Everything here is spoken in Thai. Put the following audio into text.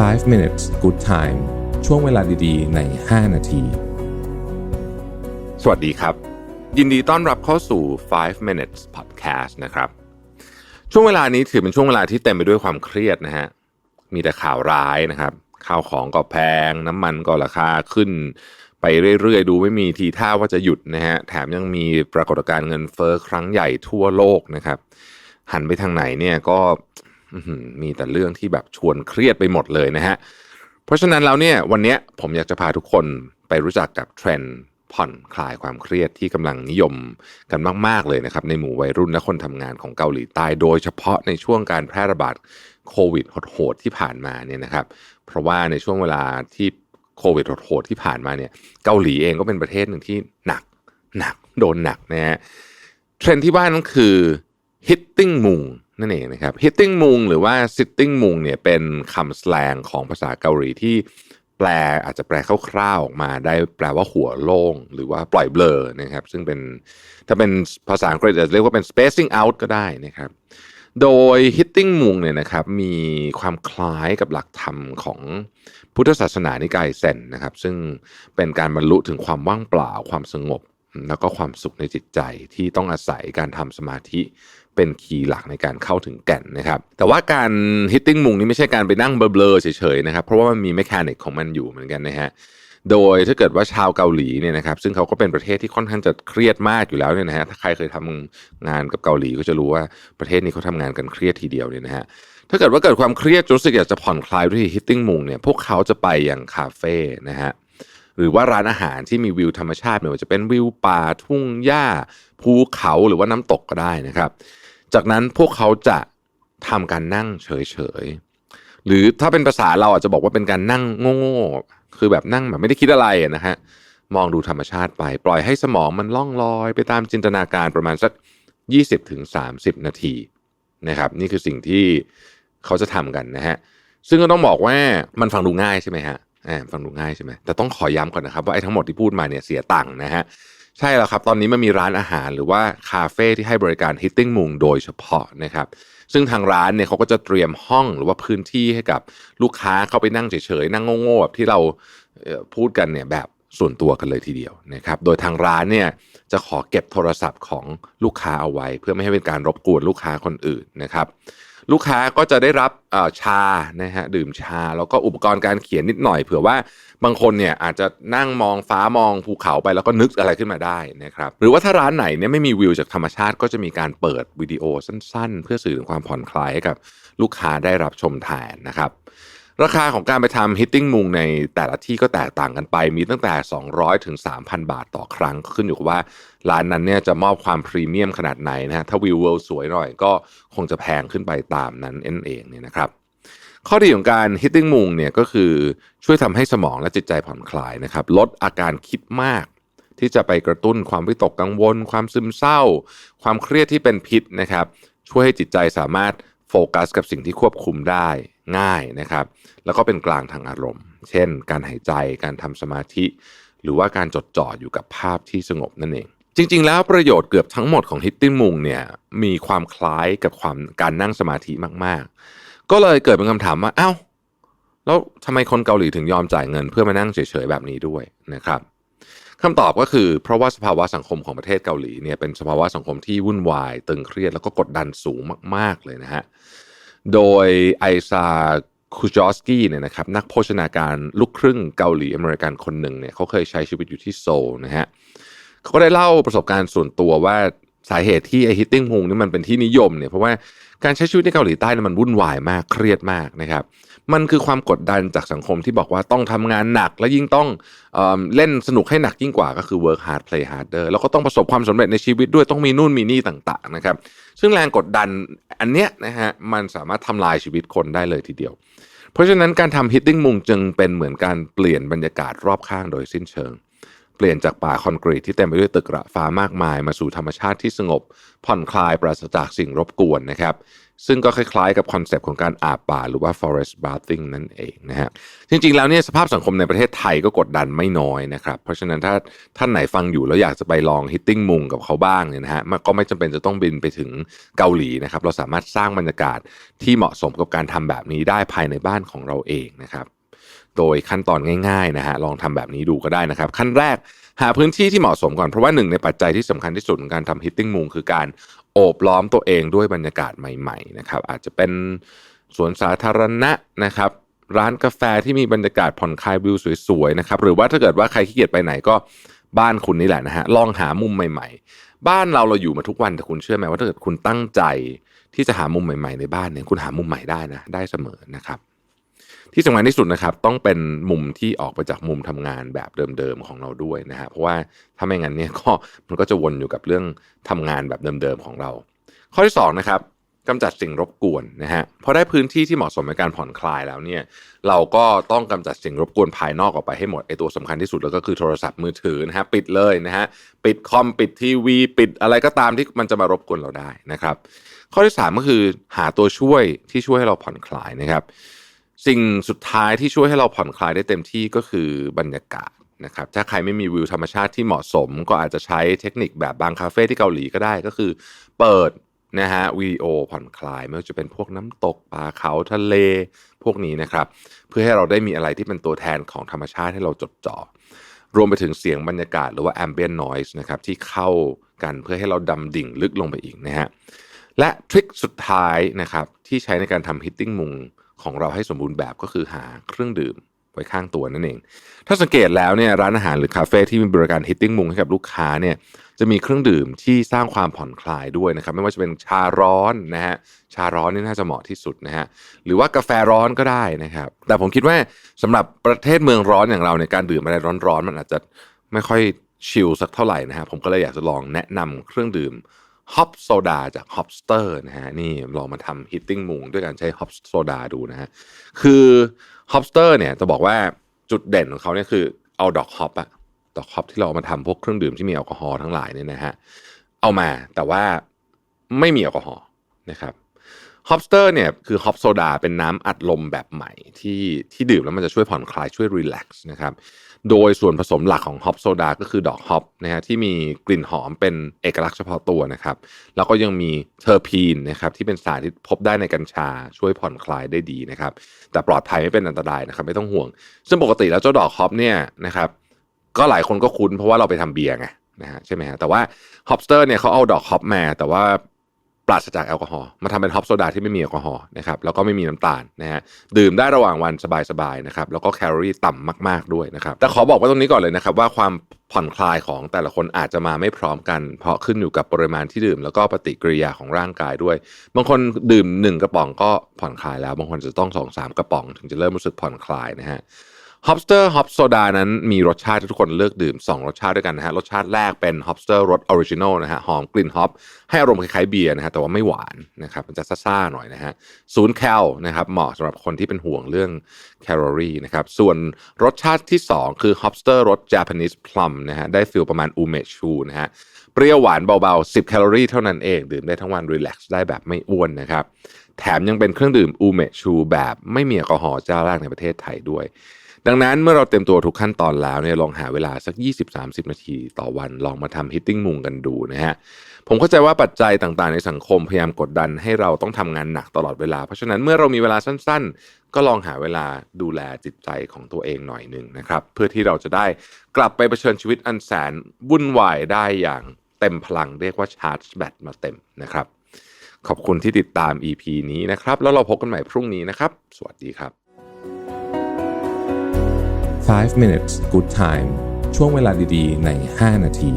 5 minutes good time ช่วงเวลาดีๆ ใน 5 นาที สวัสดีครับ ยินดีต้อนรับเข้าสู่ 5 minutes podcast นะครับ ช่วงเวลานี้ถือเป็นช่วงเวลาที่เต็มไปด้วยความเครียดนะฮะ มีแต่ข่าวร้ายนะครับ ข้าวของก็แพง น้ำมันก็ราคาขึ้น ไปเรื่อยๆ ดูไม่มีทีท่าว่าจะหยุดนะฮะ แถมยังมีปรากฏการณ์เงินเฟ้อครั้งใหญ่ทั่วโลกนะครับ หันไปทางไหนเนี่ยก็ มีแต่เรื่องที่แบบชวนเครียดไปหมดเลยนะฮะ เพราะฉะนั้นแล้วเนี่ยวันนี้ผมอยากจะพาทุกคนไปรู้จักกับเทรนด์ผ่อนคลายความเครียดที่กำลังนิยมกันมาก ๆ เลยนะครับ ในหมู่วัยรุ่นและคนทำงานของเกาหลีใต้ โดยเฉพาะในช่วงการแพร่ระบาดโควิดโหดๆที่ผ่านมาเนี่ยนะครับ เพราะว่าในช่วงเวลาที่โควิดโหดๆที่ผ่านมาเนี่ย เกาหลีเองก็เป็นประเทศหนึ่งที่หนักหนักโดนหนักนะฮะเทรนด์ที่ว่านั้นคือ hitting มุง นั่นเองนะครับ hitting มุงหรือว่า sitting มุงเนี่ยเป็นคำสแลงของภาษาเกาหลีที่แปลอาจจะแปลคร่าวๆออกมาได้แปลว่าหัวโล่งหรือว่าปล่อยเบลอนะครับซึ่งเป็นถ้าเป็นภาษาอังกฤษจะเรียกว่าเป็น spacing out ก็ได้นะครับ โดย hitting มุงเนี่ยนะครับมีความคล้ายกับหลักธรรมของพุทธศาสนานิกายเซนนะครับซึ่งเป็นการบรรลุถึงความว่างเปล่าความสงบ แล้วก็ความสุขในจิตใจที่ต้องอาศัยการทำสมาธิเป็นคีย์หลักในการเข้าถึงแก่นนะครับ แต่ว่าการ hitting มุงนี่ไม่ใช่การไปนั่งเบลอๆเฉยๆนะครับ เพราะว่ามันมี m e c h a n i c ของมันอยู่เหมือนกันนะฮะโดยถ้าเกิดว่าชาวเกาหลีเนี่ยนะครับ ซึ่งเขาก็เป็นประเทศที่ค่อนข้างจะเครียดมากอยู่แล้วเนี่ยนะฮะถ้าใครเคยทำงานกับเกาหลีก็จะรู้ว่าประเทศนี้เขาทำงานกันเครียดทีเดียวเนี่ยนะฮะถ้าเกิดว่าเกิดความเครียดรู้สึกอยากจะผ่อนคลายด้วย hitting มุงเนี่ยพวกเขาจะไปอย่างคาเฟ่นะฮะ หรือว่าร้านอาหารที่มีวิวธรรมชาติไม่ว่าจะเป็นวิวป่าทุ่งหญ้าภูเขาหรือว่าน้ำตกก็ได้นะครับ จากนั้นพวกเขาจะทำการนั่งเฉยๆหรือถ้าเป็นภาษาเราอาจจะบอกว่าเป็นการนั่งโง่ๆคือแบบนั่งแบบไม่ได้คิดอะไรนะฮะมองดูธรรมชาติไป ปล่อยให้สมองมันล่องลอยไปตามจินตนาการประมาณสัก 20-30ถึง30นาทีนะครับ นี่คือสิ่งที่เขาจะทำกันนะฮะซึ่งก็ต้องบอกว่ามันฟังดูง่ายใช่ไหมฮะ ฟังดูง่ายใช่ไหมแต่ต้องขอย้ำก่อนนะครับว่าไอ้ทั้งหมดที่พูดมาเนี่ยเสียตังค์นะฮะใช่แล้วครับ ตอนนี้มันมีร้านอาหารหรือว่าคาเฟ่ที่ให้บริการ hitting มุงโดยเฉพาะนะครับ ซึ่งทางร้านเนี่ยเขาก็จะเตรียมห้องหรือว่าพื้นที่ให้กับลูกค้าเข้าไปนั่งเฉยๆ นั่งโง่ๆแบบที่เราพูดกันเนี่ยแบบส่วนตัวกันเลยทีเดียวนะครับ โดยทางร้านเนี่ยจะขอเก็บโทรศัพท์ของลูกค้าเอาไว้ เพื่อไม่ให้เป็นการรบกวนลูกค้าคนอื่นนะครับ ลูกค้าก็จะได้รับชานะฮะดื่มชา แล้วก็อุปกรณ์การเขียนนิดหน่อยเผื่อว่าบางคนเนี่ยอาจจะนั่งมองฟ้ามองภูเขาไปแล้วก็นึกอะไรขึ้นมาได้นะครับหรือว่าถ้าร้านไหนเนี่ยไม่มีวิวจากธรรมชาติก็จะมีการเปิดวิดีโอสั้น ๆ เพื่อสื่อถึงความผ่อนคลายให้กับลูกค้าได้รับชมแทนนะครับ ราคาของการไปทำ hitting มุงในแต่ละที่ก็แตกต่างกันไป มีตั้งแต่ 200 ถึง 3,000 บาทต่อครั้ง ขึ้นอยู่กับว่าร้านนั้นเนี่ยจะมอบความพรีเมียมขนาดไหนนะฮะถ้าวิวเวิลด์สวยหน่อยก็คงจะแพงขึ้นไปตามนั้นเองเองเนี่ยนะครับข้อดีของการ hitting มุงเนี่ยก็คือช่วยทำให้สมองและจิตใจผ่อนคลายนะครับ ลดอาการคิดมาก ที่จะไปกระตุ้นความวิตกกังวล ความซึมเศร้า ความเครียดที่เป็นพิษนะครับ ช่วยให้จิตใจสามารถโฟกัสกับสิ่งที่ควบคุมได้ ง่ายนะครับ แล้วก็เป็นกลางทางอารมณ์ เช่น การหายใจการทำสมาธิ หรือว่าการจดจ่ออยู่กับภาพที่สงบนั่นเอง จริง ๆ แล้วประโยชน์เกือบทั้งหมดของ hitting มุงเนี่ยมีความคล้ายกับความการนั่งสมาธิมากๆ ก็เลยเกิดเป็นคำถามว่าเอ้าแล้วทำไมคนเกาหลีถึงยอมจ่ายเงินเพื่อมานั่งเฉยๆแบบนี้ด้วยนะครับคำตอบก็คือเพราะว่าสภาวะสังคมของประเทศเกาหลีเนี่ยเป็นสภาวะสังคมที่วุ่นวาย ตึงเครียดแล้วก็กดดันสูงมาก ๆ เลยนะฮะ โดยไอซาคูจอสกี้เนี่ยนะครับนักโภชนาการลูกครึ่งเกาหลีอเมริกันคนหนึ่งเนี่ยเขาเคยใช้ชีวิตอยู่ที่โซลนะฮะเขาก็ได้เล่าประสบการณ์ส่วนตัวว่า สาเหตุที่ไอฮิตติ้งฮุงนี่มันเป็นที่นิยมเนี่ยเพราะว่าการใช้ชีวิตในเกาหลีใต้เนี่ยมันวุ่นวายมากเครียดมากนะครับมันคือความกดดันจากสังคมที่บอกว่าต้องทำงานหนักและยิ่งต้องเอเล่นสนุกให้หนักยิ่งกว่าก็คือ work hard play harder แล้วก็ต้องประสบความสำเร็จในชีวิตด้วยต้องมีนู่นมีนี่ต่างๆนะครับซึ่งแรงกดดันอันเนี้ยนะฮะมันสามารถทำลายชีวิตคนได้เลยทีเดียว เพราะฉะนั้นการทำ hitting มุงจึงเป็นเหมือนการเปลี่ยนบรรยากาศรอบข้างโดยสิ้นเชิง เปลี่ยนจากป่าคอนกรีตที่เต็มไปด้วยตึกระฟ้ามากมาย มาสู่ธรรมชาติที่สงบ ผ่อนคลายปราศจากสิ่งรบกวนนะครับ ซึ่งก็คล้ายๆกับคอนเซปต์ของการอาบป่าหรือว่า forest bathing นั่นเองนะฮะจริงๆแล้วเนี่ยสภาพสังคมในประเทศไทยก็กดดันไม่น้อยนะครับ เพราะฉะนั้นถ้าท่านไหนฟังอยู่แล้วอยากจะไปลอง hitting มุงกับเขาบ้างเนี่ยนะฮะมันก็ไม่จำเป็นจะต้องบินไปถึงเกาหลีนะครับเราสามารถสร้างบรรยากาศที่เหมาะสมกับการทำแบบนี้ได้ภายในบ้านของเราเองนะครับ โดยขั้นตอนง่ายๆนะฮะลองทำแบบนี้ดูก็ได้นะครับ ขั้นแรกหาพื้นที่ที่เหมาะสมก่อน เพราะว่าหนึ่งในปัจจัยที่สำคัญที่สุดของการทำ hitting moon คือการโอบล้อมตัวเองด้วยบรรยากาศใหม่ๆนะครับอาจจะเป็นสวนสาธารณะนะครับ ร้านกาแฟที่มีบรรยากาศผ่อนคลายวิวสวยๆนะครับหรือว่าถ้าเกิดว่าใครขี้เกียจไปไหนก็บ้านคุณนี่แหละนะฮะลองหามุมใหม่ ๆ บ้านเราเราอยู่มาทุกวันแต่คุณเชื่อไหมว่าถ้าเกิดคุณตั้งใจที่จะหามุมใหม่ๆในบ้านเนี่ยคุณหามุมใหม่ได้นะได้เสมอนะครับ ที่สำคัญที่สุดนะครับต้องเป็นมุมที่ออกไปจากมุมทำงานแบบเดิมๆของเราด้วยนะฮะเพราะว่าถ้าไม่งั้นเนี่ยก็มันก็จะวนอยู่กับเรื่องทำงานแบบเดิมๆของเรา ข้อที่สองนะครับกำจัดสิ่งรบกวนนะฮะพอได้พื้นที่ที่เหมาะสมในการผ่อนคลายแล้วเนี่ยเราก็ต้องกำจัดสิ่งรบกวนภายนอกออกไปให้หมดไอตัวสำคัญที่สุดแล้วก็คือโทรศัพท์มือถือนะฮะปิดเลยนะฮะปิดคอมปิดทีวี ปิดอะไรก็ตามที่มันจะมารบกวนเราได้นะครับ ข้อที่สามก็คือหาตัวช่วยที่ช่วยให้เราผ่อนคลายนะครับ สิ่งสุดท้ายที่ช่วยให้เราผ่อนคลายได้เต็มที่ก็คือบรรยากาศนะครับถ้าใครไม่มีวิวธรรมชาติที่เหมาะสม ก็อาจจะใช้เทคนิคแบบบางคาเฟ่ที่เกาหลีก็ได้ก็คือ เปิดนะฮะวิดีโอผ่อนคลายไม่ว่าจะเป็นพวกน้ำตกป่าเขาทะเลพวกนี้นะครับ เพื่อให้เราได้มีอะไรที่เป็นตัวแทนของธรรมชาติให้เราจดจ่อรวมไปถึงเสียงบรรยากาศหรือว่า ambient noise นะครับที่เข้ากันเพื่อให้เราดำดิ่งลึกลงไปอีกนะฮะและทริคสุดท้ายนะครับที่ใช้ในการทำ hitting มุง ของเราให้สมบูรณ์แบบก็คือหาเครื่องดื่มไว้ข้างตัวนั่นเอง ถ้าสังเกตแล้วเนี่ยร้านอาหารหรือคาเฟ่ที่มีบริการ hitting มุงให้กับลูกค้าเนี่ยจะมีเครื่องดื่มที่สร้างความผ่อนคลายด้วยนะครับ ไม่ว่าจะเป็นชาร้อนนะฮะชาร้อนนี่น่าจะเหมาะที่สุดนะฮะหรือว่ากาแฟร้อนก็ได้นะครับ แต่ผมคิดว่าสำหรับประเทศเมืองร้อนอย่างเราในยการดื่มอะไรร้อนๆมันอาจจะไม่ค่อยชิลสักเท่าไหร่นะฮะผมก็เลยอยากจะลองแนะนำเครื่องดื่ม ฮอปโซดาจากฮอปสเตอร์นะฮะนี่ลองมาทำฮิตติ้งมุงด้วยการใช้ฮอปโซดาดูนะฮะคือฮอปสเตอร์เนี่ยจะบอกว่าจุดเด่นของเขาเนี่ยคือเอาดอกฮอปอะดอกฮอปที่เราเอามาทำพวกเครื่องดื่มที่มีแอลกอฮอล์ทั้งหลายเนี่ยนะฮะเอามาแต่ว่าไม่มีแอลกอฮอล์นะครับ ฮอปสเตอร์เนี่ยคือฮอปโซดาเป็นน้ำอัดลมแบบใหม่ที่ที่ดื่มแล้วมันจะช่วยผ่อนคลายช่วยรีแลกซ์นะครับโดยส่วนผสมหลักของฮอปโซดาก็คือดอกฮอปนะฮะที่มีกลิ่นหอมเป็นเอกลักษณ์เฉพาะตัวนะครับ แล้วก็ยังมีเทอร์พีนนะครับที่เป็นสารที่พบได้ในกัญชาช่วยผ่อนคลายได้ดีนะครับ แต่ปลอดภัยไม่เป็นอันตรายนะครับ ไม่ต้องห่วง ซึ่งปกติแล้วเจ้าดอกฮอปเนี่ยนะครับก็หลายคนก็คุ้นเพราะว่าเราไปทำเบียร์ไงนะฮะใช่ไหมฮะแต่ว่าฮอปสเตอร์เนี่ยเขาเอาดอกฮอปมาแต่ว่า ราศจากแอลกอฮอล์มาทำเป็นฮอปโซดาที่ไม่มีแอลกอฮอล์นะครับแล้วก็ไม่มีน้ำตาลนะฮะดื่มได้ระหว่างวันสบายๆนะครับแล้วก็แคลอรี่ต่ำมากๆด้วยนะครับแต่ขอบอกไว้ตรงนี้ก่อนเลยนะครับว่าความผ่อนคลายของแต่ละคนอาจจะมาไม่พร้อมกัน เพราะขึ้นอยู่กับปริมาณที่ดื่ม แล้วก็ปฏิกิริยาของร่างกายด้วย บางคนดื่มหนึ่งกระป๋องก็ผ่อนคลายแล้ว บางคนจะต้องสองสามกระป๋อง ถึงจะเริ่มรู้สึกผ่อนคลายนะฮะ ฮอปสเตอร์ฮอปโซดานั้นมีรสชาติที่ทุกคนเลือกดื่ม 2 รสชาติด้วยกันนะฮะรสชาติแรกเป็นฮอปสเตอร์รสออริจินอลนะฮะหอมกลิ่นฮอปให้อารมณ์คล้ายๆเบียร์นะฮะแต่ว่าไม่หวานนะครับมันจะซ่าๆหน่อยนะฮะศูนย์แคลนะครับเหมาะสำหรับคนที่เป็นห่วงเรื่องแคลอรี่นะครับส่วนรสชาติที่ 2 คือฮอปสเตอร์รส Japanese plum นะฮะได้ฟิลประมาณอูเมชูนะฮะเปรี้ยวหวานเบาๆ 10 แคลอรี่เท่านั้นเองดื่มได้ทั้งวันรีแลกซ์ได้แบบไม่อ้วนนะครับแถมยังเป็นเครื่องดื่มอูเมชูแบบไม่มีแอลกอฮอล์เจ้าแรกในประเทศไทยด้วย ดังนั้นเมื่อเราเต็มตัวทุกขั้นตอนแล้วเนี่ยลองหาเวลาสัก 20-30 นาทีต่อวันลองมาทำฮิตติ้งมุงกันดูนะฮะผมเข้าใจว่าปัจจัยต่างๆในสังคมพยายามกดดันให้เราต้องทำงานหนักตลอดเวลา เพราะฉะนั้นเมื่อเรามีเวลาสั้นๆ ก็ลองหาเวลาดูแลจิตใจของตัวเองหน่อยหนึ่งนะครับ เพื่อที่เราจะได้กลับไปเผชิญชีวิตอันแสนวุ่นวายได้อย่างเต็มพลังเรียกว่าชาร์จแบตมาเต็มนะครับ ขอบคุณที่ติดตาม EP นี้นะครับ แล้วเราพบกันใหม่พรุ่งนี้นะครับ สวัสดีครับ 5 minutes good time ช่วงเวลาดีๆ ใน 5 นาที